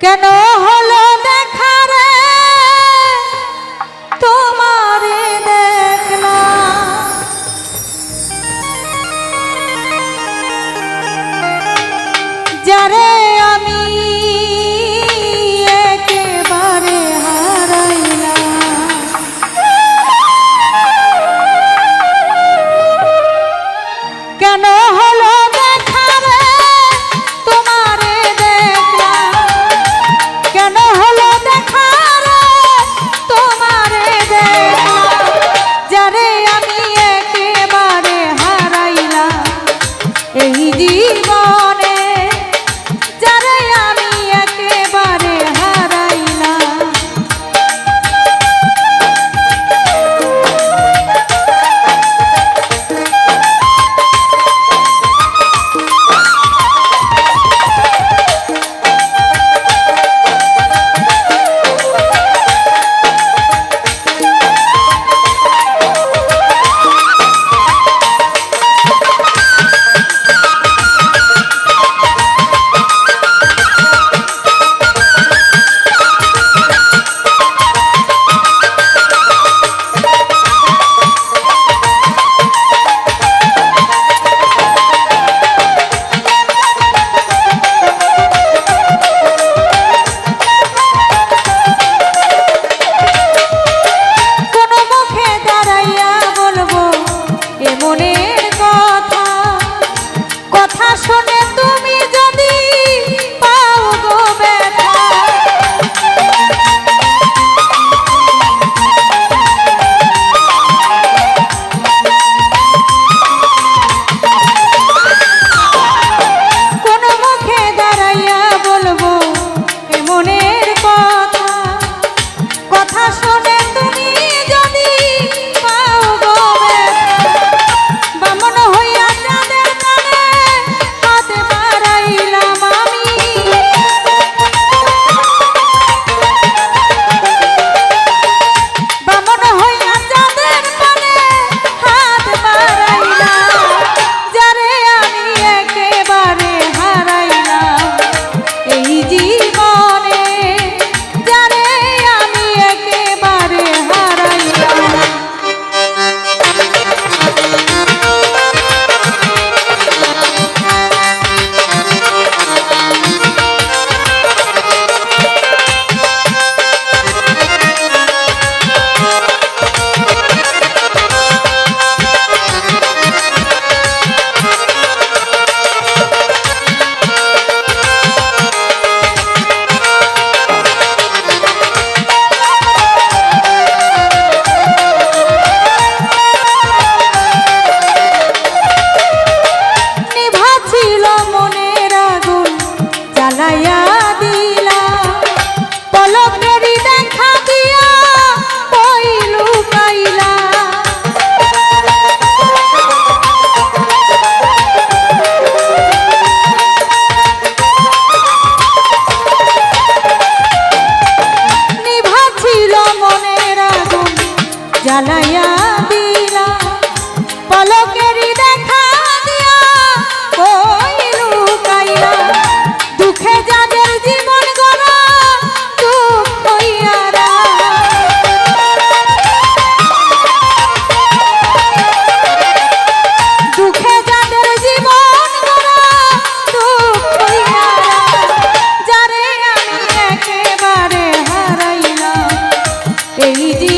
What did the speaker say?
কেন হলো দেখা রে? তোমারে দেখলা যারে আমি একেবারে হারাইলা কেন হলো এই